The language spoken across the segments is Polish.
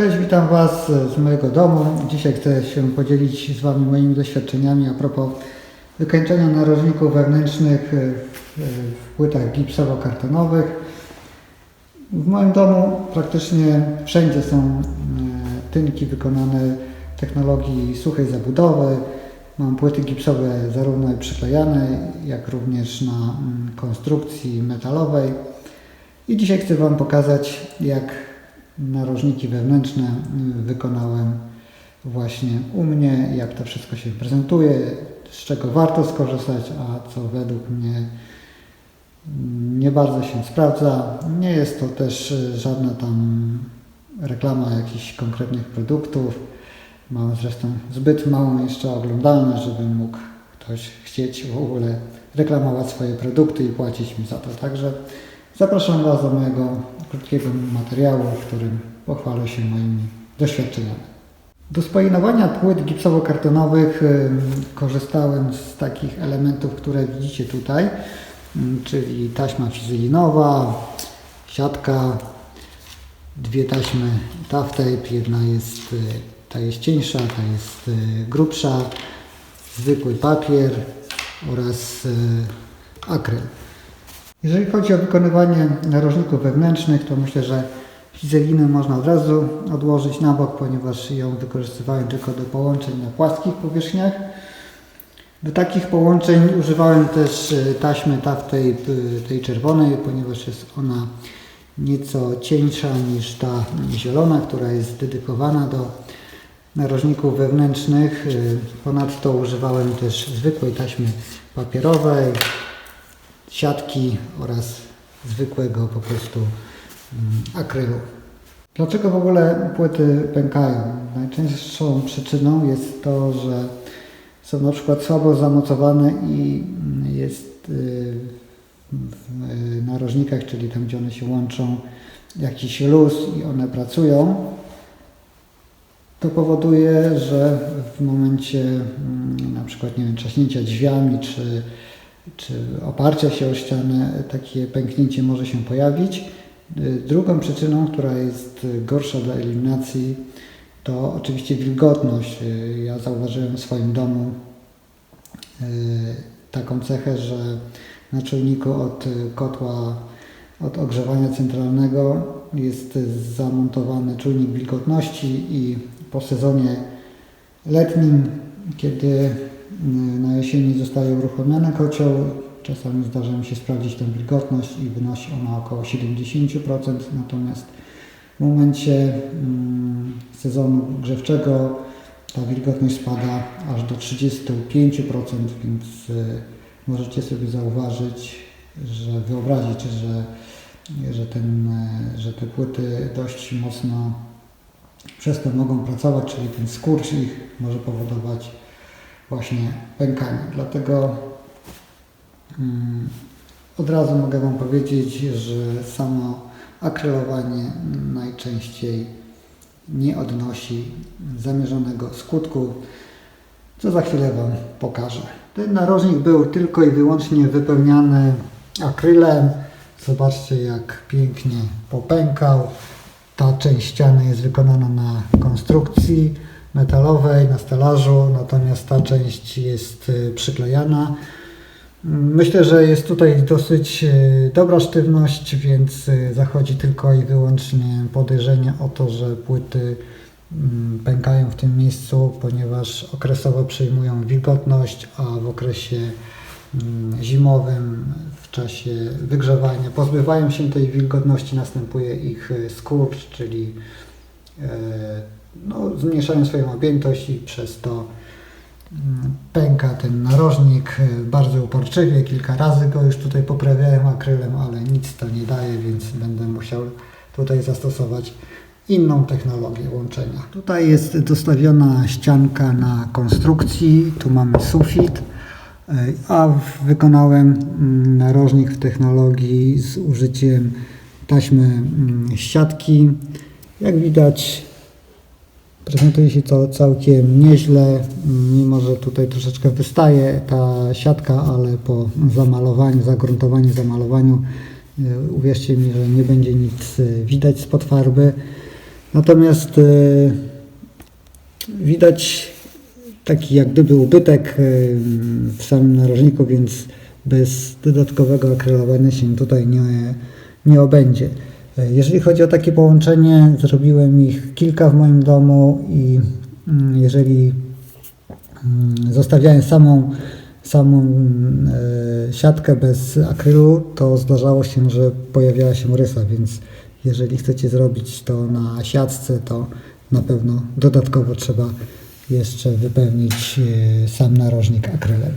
Cześć, witam Was z mojego domu. Dzisiaj chcę się podzielić z Wami moimi doświadczeniami a propos wykończenia narożników wewnętrznych e, w, w płytach gipsowo-kartonowych. W moim domu praktycznie wszędzie są e, tynki wykonane w technologii suchej zabudowy. Mam płyty gipsowe zarówno przyklejane, jak również na mm, konstrukcji metalowej. I dzisiaj chcę Wam pokazać, jak narożniki wewnętrzne y, wykonałem właśnie u mnie, jak to wszystko się prezentuje, z czego warto skorzystać, a co według mnie nie bardzo się sprawdza. Nie jest to też y, żadna tam reklama jakichś konkretnych produktów. Mam zresztą zbyt małą jeszcze oglądalność, żeby mógł ktoś chcieć w ogóle reklamować swoje produkty i płacić mi za to. Także zapraszam Was do mojego krótkiego materiału, w którym pochwalę się moimi doświadczeniami. Do spojinowania płyt gipsowo-kartonowych korzystałem z takich elementów, które widzicie tutaj, czyli taśma fizelinowa, siatka, dwie taśmy tough tape, jedna jest, y, ta jest cieńsza, ta jest y, grubsza, zwykły papier oraz y, akryl. Jeżeli chodzi o wykonywanie narożników wewnętrznych, to myślę, że fizelinę można od razu odłożyć na bok, ponieważ ją wykorzystywałem tylko do połączeń na płaskich powierzchniach. Do takich połączeń używałem też y, taśmy tape y, tej czerwonej, ponieważ jest ona nieco cieńsza niż ta zielona, która jest dedykowana do narożników wewnętrznych. Y, Ponadto używałem też zwykłej taśmy papierowej, siatki oraz zwykłego po prostu mm, akrylu. Dlaczego w ogóle płyty pękają? Najczęstszą przyczyną jest to, że są na przykład słabo zamocowane i mm, jest y, w y, narożnikach, czyli tam gdzie one się łączą, jakiś luz i one pracują. To powoduje, że w momencie mm, na przykład nie wiem, drzwiami czy, czy oparcia się o ścianę takie pęknięcie może się pojawić. Drugą przyczyną, która jest gorsza dla eliminacji, to oczywiście wilgotność. Ja zauważyłem w swoim domu y, taką cechę, że na czujniku od kotła, od ogrzewania centralnego jest zamontowany czujnik wilgotności i po sezonie letnim, kiedy na jesieni zostaje uruchomiony kocioł, czasami zdarza mi się sprawdzić tę wilgotność i wynosi ona około 70%, natomiast w momencie mm, sezonu grzewczego ta wilgotność spada aż do 35%, więc y, możecie sobie zauważyć, że wyobrazić, że, że, ten, y, że te płyty dość mocno przez to mogą pracować, czyli ten skurcz ich może powodować właśnie pękanie. Dlatego mm, od razu mogę Wam powiedzieć, że samo akrylowanie najczęściej nie odnosi zamierzonego skutku, co za chwilę Wam pokażę. Ten narożnik był tylko i wyłącznie wypełniany akrylem. Zobaczcie jak pięknie popękał. Ta część ściany jest wykonana na konstrukcji metalowej, na stelażu, natomiast ta część jest y, przyklejana. Myślę, że jest tutaj dosyć y, dobra sztywność, więc y, zachodzi tylko i wyłącznie podejrzenie o to, że płyty mm, pękają w tym miejscu, ponieważ okresowo przyjmują wilgotność, a w okresie mm, zimowym, w czasie wygrzewania, pozbywają się tej wilgotności, następuje ich skurcz, czyli no, zmniejszają swoją objętość i przez to mm, pęka ten narożnik e, bardzo uporczywie. Kilka razy go już tutaj poprawiałem akrylem, ale nic to nie daje, więc będę musiał tutaj zastosować inną technologię łączenia. Tutaj jest dostawiona ścianka na konstrukcji, tu mamy sufit, e, a wykonałem mm, narożnik w technologii z użyciem taśmy mm, siatki. Jak widać prezentuje się to całkiem nieźle, mimo że tutaj troszeczkę wystaje ta siatka, ale po zamalowaniu, zagruntowaniu, zamalowaniu e, uwierzcie mi, że nie będzie nic e, widać spod farby. Natomiast e, widać taki jak gdyby ubytek w samym narożniku, więc bez dodatkowego akrylowania się tutaj nie, nie obędzie. Jeżeli chodzi o takie połączenie, zrobiłem ich kilka w moim domu i mm, jeżeli mm, zostawiałem samą, samą e, siatkę bez akrylu, to zdarzało się, że pojawiała się rysa, więc jeżeli chcecie zrobić to na siatce, to na pewno dodatkowo trzeba jeszcze wypełnić e, sam narożnik akrylem.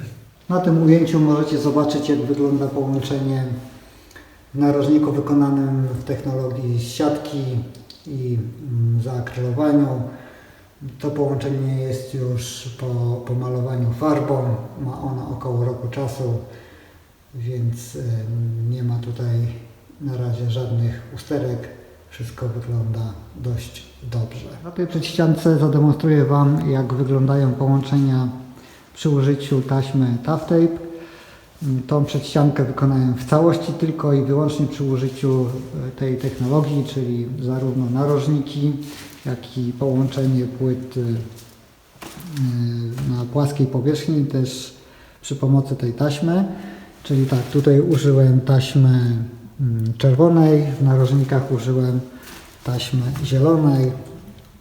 Na tym ujęciu możecie zobaczyć, jak wygląda połączenie narożniku wykonanym w technologii siatki i mm, zaakrylowaniu. To połączenie jest już po pomalowaniu farbą. Ma ono około roku czasu, więc nie ma tutaj na razie żadnych usterek. Wszystko wygląda dość dobrze. Na tej przedściance zademonstruję Wam, jak wyglądają połączenia przy użyciu taśmy Tough Tape. Tą przedściankę wykonałem w całości tylko i wyłącznie przy użyciu e, tej technologii, czyli zarówno narożniki, jak i połączenie płyt e, na płaskiej powierzchni, też przy pomocy tej taśmy. Czyli tak, tutaj użyłem taśmy czerwonej, w narożnikach użyłem taśmy zielonej.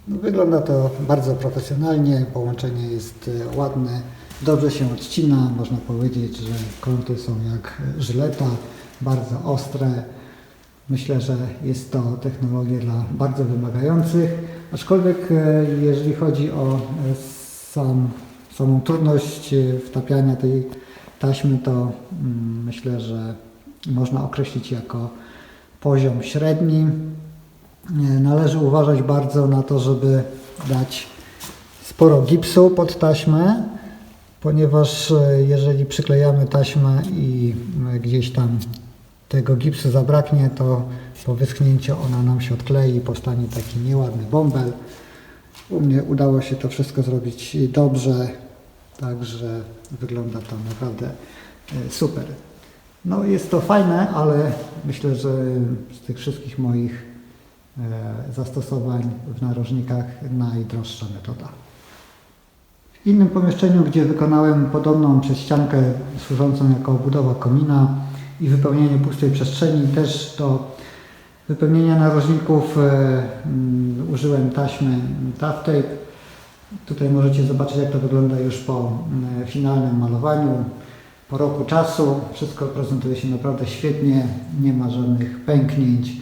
Wygląda to bardzo profesjonalnie, połączenie jest e, ładne, dobrze się odcina, można powiedzieć, że kąty są jak żyleta, bardzo ostre. Myślę, że jest to technologia dla bardzo wymagających, aczkolwiek e, jeżeli chodzi o e, sam, samą trudność e, wtapiania tej taśmy, to mm, myślę, że można określić jako poziom średni. Należy uważać bardzo na to, żeby dać sporo gipsu pod taśmę, ponieważ e, jeżeli przyklejamy taśmę i e, gdzieś tam tego gipsu zabraknie, to po wyschnięciu ona nam się odklei i powstanie taki nieładny bąbel. U mnie udało się to wszystko zrobić dobrze, także wygląda to naprawdę e, super. No jest to fajne, ale myślę, że z tych wszystkich moich zastosowań w narożnikach najdroższa metoda. Innym pomieszczeniu, gdzie wykonałem podobną prześciankę służącą jako obudowa komina i wypełnienie pustej przestrzeni, też do wypełnienia narożników e, mm, użyłem taśmy Tough Tape. Tutaj możecie zobaczyć, jak to wygląda już po mm, finalnym malowaniu. Po roku czasu wszystko prezentuje się naprawdę świetnie, nie ma żadnych pęknięć,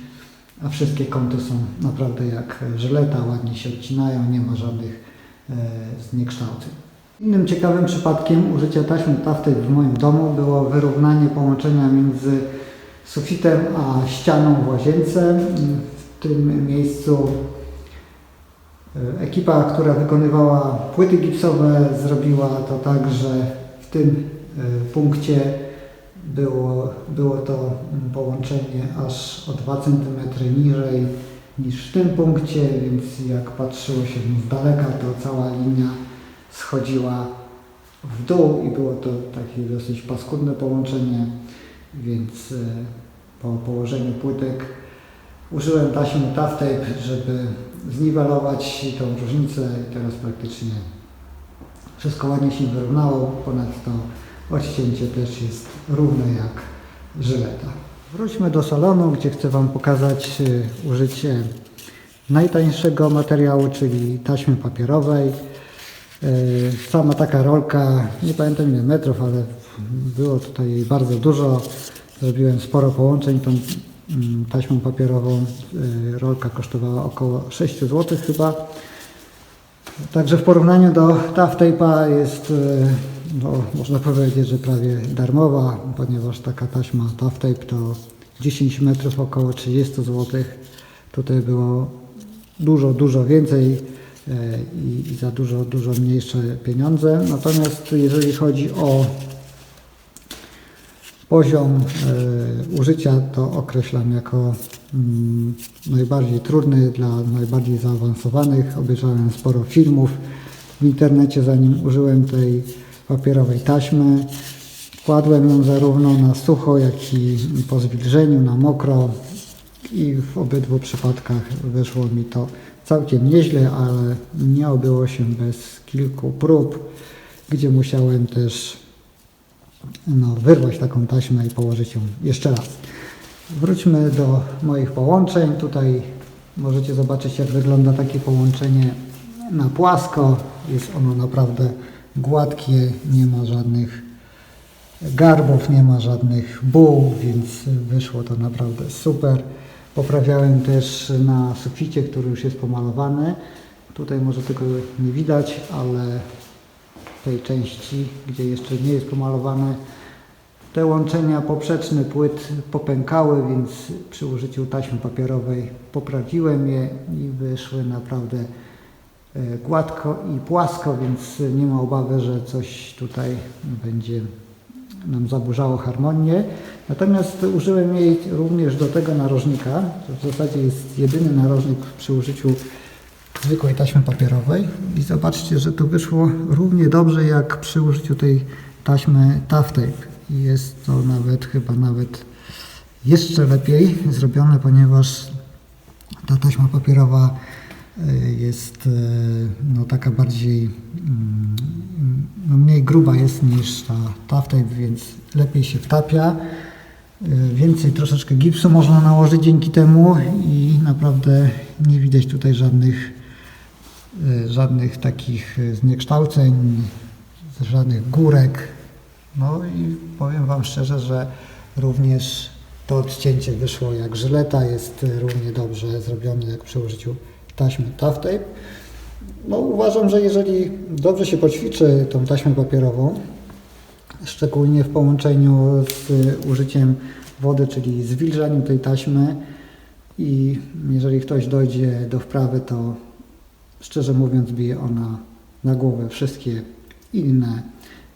a wszystkie kąty są naprawdę jak żyleta, ładnie się odcinają, nie ma żadnych e. Innym ciekawym przypadkiem użycia taśmy taftej w moim domu było wyrównanie połączenia między sufitem a ścianą w łazience. W tym miejscu e, ekipa, która wykonywała płyty gipsowe, zrobiła to tak, że w tym e, punkcie było, było to połączenie aż o 2 cm niżej niż w tym punkcie, więc jak patrzyło się z daleka, to cała linia schodziła w dół i było to takie dosyć paskudne połączenie, więc e, po położeniu płytek użyłem taśmy Tough Tape, żeby zniwelować tą różnicę i teraz praktycznie wszystko ładnie się wyrównało, ponadto odcięcie też jest równe jak żyleta. Wróćmy do salonu, gdzie chcę Wam pokazać y, użycie najtańszego materiału, czyli taśmy papierowej. Y, Sama taka rolka, nie pamiętam ile metrów, ale było tutaj bardzo dużo. Zrobiłem sporo połączeń tą mm, taśmą papierową. Y, Rolka kosztowała około 6 zł chyba. Także w porównaniu do Tough jest, no, można powiedzieć, że prawie darmowa, ponieważ taka taśma Tough Tape to 10 metrów około 30 zł. Tutaj było dużo, dużo więcej e, i, za dużo, dużo mniejsze pieniądze. Natomiast jeżeli chodzi o poziom e, użycia, to określam jako mm, najbardziej trudny dla najbardziej zaawansowanych. Obejrzałem sporo filmów w internecie, zanim użyłem tej papierowej taśmy. Kładłem ją zarówno na sucho, jak i po zwilżeniu, na mokro i w obydwu przypadkach wyszło mi to całkiem nieźle, ale nie obyło się bez kilku prób, gdzie musiałem też no, wyrwać taką taśmę i położyć ją jeszcze raz. Wróćmy do moich połączeń. Tutaj możecie zobaczyć, jak wygląda takie połączenie na płasko. Jest ono naprawdę gładkie, nie ma żadnych garbów, nie ma żadnych buł, więc wyszło to naprawdę super. Poprawiałem też na suficie, który już jest pomalowany. Tutaj może tego nie widać, ale w tej części, gdzie jeszcze nie jest pomalowany, te łączenia poprzeczne płyt popękały, więc przy użyciu taśmy papierowej poprawiłem je i wyszły naprawdę gładko i płasko, więc nie ma obawy, że coś tutaj będzie nam zaburzało harmonię. Natomiast użyłem jej również do tego narożnika. To w zasadzie jest jedyny narożnik przy użyciu zwykłej taśmy papierowej. I zobaczcie, że to wyszło równie dobrze jak przy użyciu tej taśmy Tough Tape. Jest to nawet chyba nawet jeszcze lepiej zrobione, ponieważ ta taśma papierowa jest y, no, taka bardziej mm, no, mniej gruba jest niż ta Tough Tape, więc lepiej się wtapia. Y, Więcej troszeczkę gipsu można nałożyć dzięki temu i naprawdę nie widać tutaj żadnych, y, żadnych takich zniekształceń, żadnych górek. No i powiem Wam szczerze, że również to odcięcie wyszło jak żyleta, jest równie dobrze zrobione jak przy użyciu taśmy Tough Tape. No uważam, że jeżeli dobrze się poćwiczy tą taśmę papierową, szczególnie w połączeniu z użyciem wody, czyli zwilżaniem tej taśmy i jeżeli ktoś dojdzie do wprawy, to szczerze mówiąc bije ona na głowę wszystkie inne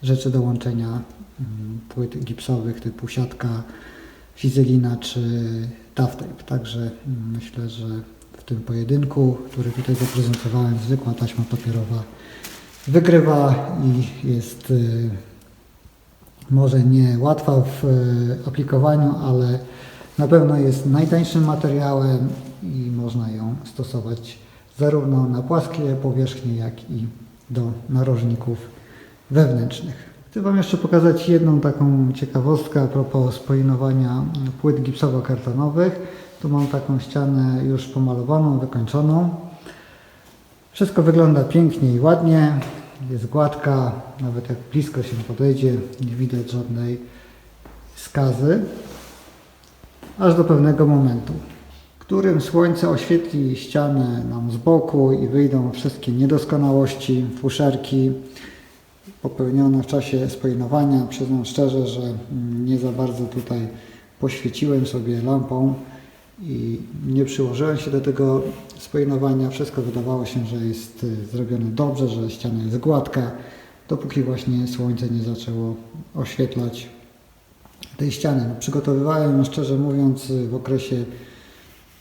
rzeczy do łączenia mm, płyt gipsowych typu siatka, fizelina czy tough tape. Także mm, myślę, że w tym pojedynku, który tutaj zaprezentowałem, zwykła taśma papierowa wygrywa i jest y, może nie łatwa w e, aplikowaniu, ale na pewno jest najtańszym materiałem i można ją stosować zarówno na płaskie powierzchnie, jak i do narożników wewnętrznych. Chcę Wam jeszcze pokazać jedną taką ciekawostkę a propos spojinowania płyt gipsowo-kartonowych. Tu mam taką ścianę już pomalowaną, wykończoną. Wszystko wygląda pięknie i ładnie, jest gładka, nawet jak blisko się podejdzie, nie widać żadnej skazy, aż do pewnego momentu, w którym słońce oświetli ścianę nam z boku i wyjdą wszystkie niedoskonałości, fuszerki popełnione w czasie spojnowania. Przyznam szczerze, że nie za bardzo tutaj poświeciłem sobie lampą i nie przyłożyłem się do tego spojnowania. Wszystko wydawało się, że jest y, zrobione dobrze, że ściana jest gładka, dopóki właśnie słońce nie zaczęło oświetlać tej ściany. No, przygotowywałem, ją, szczerze mówiąc, y, w okresie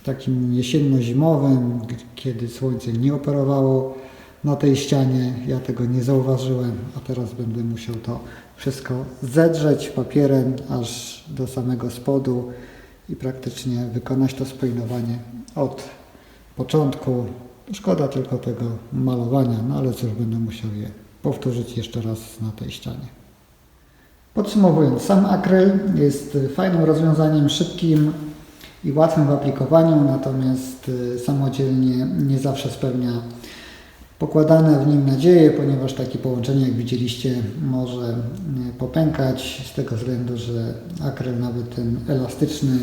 takim jesienno-zimowym, kiedy słońce nie operowało na tej ścianie. Ja tego nie zauważyłem, a teraz będę musiał to wszystko zedrzeć papierem aż do samego spodu i praktycznie wykonać to spojnowanie od początku. Szkoda tylko tego malowania, no ale cóż, będę musiał je powtórzyć jeszcze raz na tej ścianie. Podsumowując, sam akryl jest fajnym rozwiązaniem, szybkim i łatwym w aplikowaniu, natomiast y, samodzielnie nie zawsze spełnia pokładane w nim nadzieje, ponieważ takie połączenie, jak widzieliście, może y, popękać z tego względu, że akryl, nawet ten elastyczny,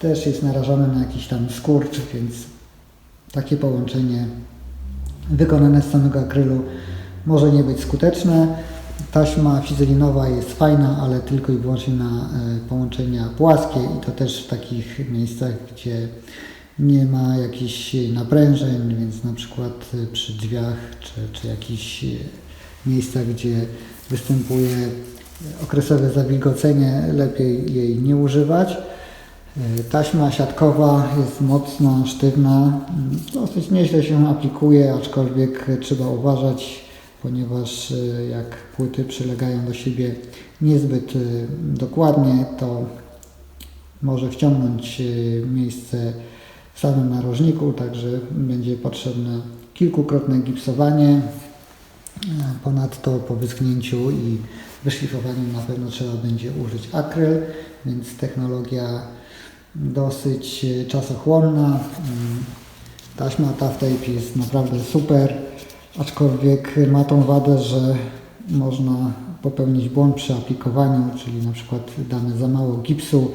też jest narażony na jakiś tam skurcz, więc takie połączenie wykonane z samego akrylu może nie być skuteczne. Taśma fizelinowa jest fajna, ale tylko i wyłącznie na e, połączenia płaskie i to też w takich miejscach, gdzie nie ma jakichś naprężeń, więc na przykład e, przy drzwiach czy, czy jakichś e, miejscach, gdzie występuje okresowe zawilgocenie, lepiej jej nie używać. E, Taśma siatkowa jest mocna, sztywna, mm, dosyć nieźle się aplikuje, aczkolwiek trzeba uważać, ponieważ jak płyty przylegają do siebie niezbyt dokładnie, to może wciągnąć miejsce w samym narożniku, także będzie potrzebne kilkukrotne gipsowanie. Ponadto po wyschnięciu i wyszlifowaniu na pewno trzeba będzie użyć akryl, więc technologia dosyć e, czasochłonna. Mm, Taśma Tough Tape jest naprawdę super, aczkolwiek ma tą wadę, że można popełnić błąd przy aplikowaniu, czyli na przykład damy za mało gipsu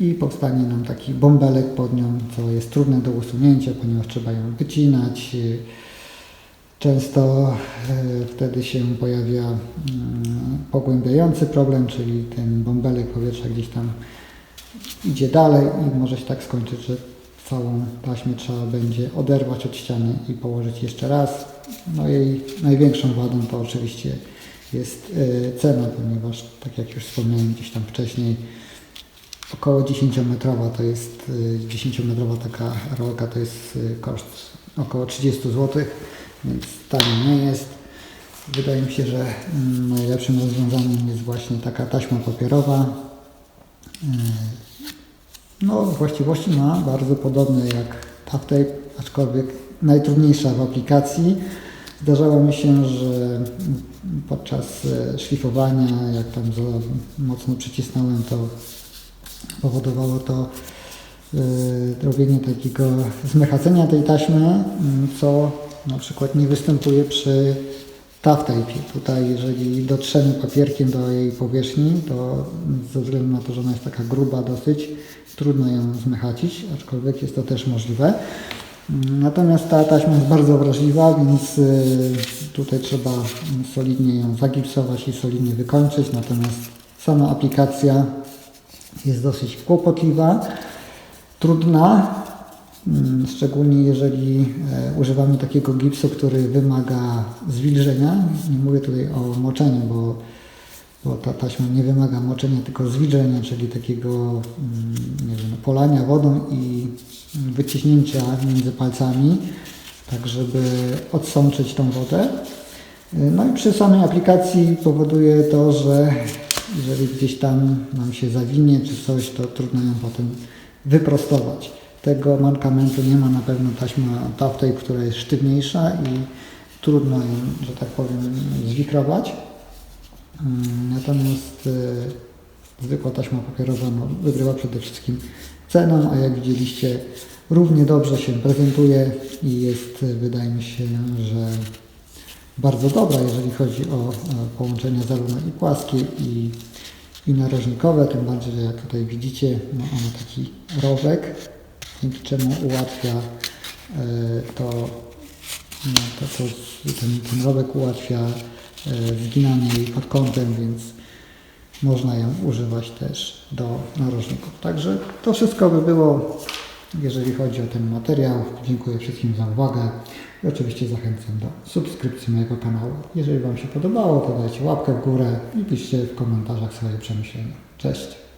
i powstanie nam taki bąbelek pod nią, co jest trudne do usunięcia, ponieważ trzeba ją wycinać. Często e, wtedy się pojawia mm, pogłębiający problem, czyli ten bąbelek powietrza gdzieś tam idzie dalej i może się tak skończyć, że całą taśmę trzeba będzie oderwać od ściany i położyć jeszcze raz. No jej największą wadą to oczywiście jest e, cena, ponieważ tak jak już wspomniałem gdzieś tam wcześniej, około 10-metrowa to jest, e, 10-metrowa taka rolka to jest e, koszt około 30 zł, więc tanio nie jest. Wydaje mi się, że mm, najlepszym rozwiązaniem jest właśnie taka taśma papierowa. E, No, właściwości ma bardzo podobne jak Tough Tape, aczkolwiek najtrudniejsza w aplikacji. Zdarzało mi się, że podczas szlifowania, jak tam za mocno przycisnąłem, to powodowało to e, robienie takiego zmechacenia tej taśmy, m, co na przykład nie występuje przy Tough Tape. Tutaj jeżeli dotrzemy papierkiem do jej powierzchni, to ze względu na to, że ona jest taka gruba dosyć, trudno ją zmechacić, aczkolwiek jest to też możliwe. Natomiast ta taśma jest bardzo wrażliwa, więc y, tutaj trzeba solidnie ją zagipsować i solidnie wykończyć. Natomiast sama aplikacja jest dosyć kłopotliwa, trudna, mm, szczególnie jeżeli e, używamy takiego gipsu, który wymaga zwilżenia. Nie mówię tutaj o moczeniu, bo, bo ta taśma nie wymaga moczenia, tylko zwilżenia, czyli takiego mm, wiem, polania wodą i wyciśnięcia między palcami, tak żeby odsączyć tą wodę. No i przy samej aplikacji powoduje to, że jeżeli gdzieś tam nam się zawinie czy coś, to trudno ją potem wyprostować. Tego mankamentu nie ma na pewno taśma Tape, która jest sztywniejsza i trudno ją, że tak powiem, zwichrować. Mm, Natomiast e, zwykła taśma papierowa no, wygrywa przede wszystkim ceną, a jak widzieliście równie dobrze się prezentuje i jest, e, wydaje mi się, że bardzo dobra, jeżeli chodzi o e, połączenia zarówno i płaskie i, i narożnikowe, tym bardziej, że jak tutaj widzicie, ma ona taki rowek, dzięki czemu ułatwia e, to, no, to, to ten, ten rowek ułatwia e, zginanie jej pod kątem, więc można ją używać też do narożników. Także to wszystko by było, jeżeli chodzi o ten materiał. Dziękuję wszystkim za uwagę i oczywiście zachęcam do subskrypcji mojego kanału. Jeżeli Wam się podobało, to dajcie łapkę w górę i piszcie w komentarzach swoje przemyślenia. Cześć!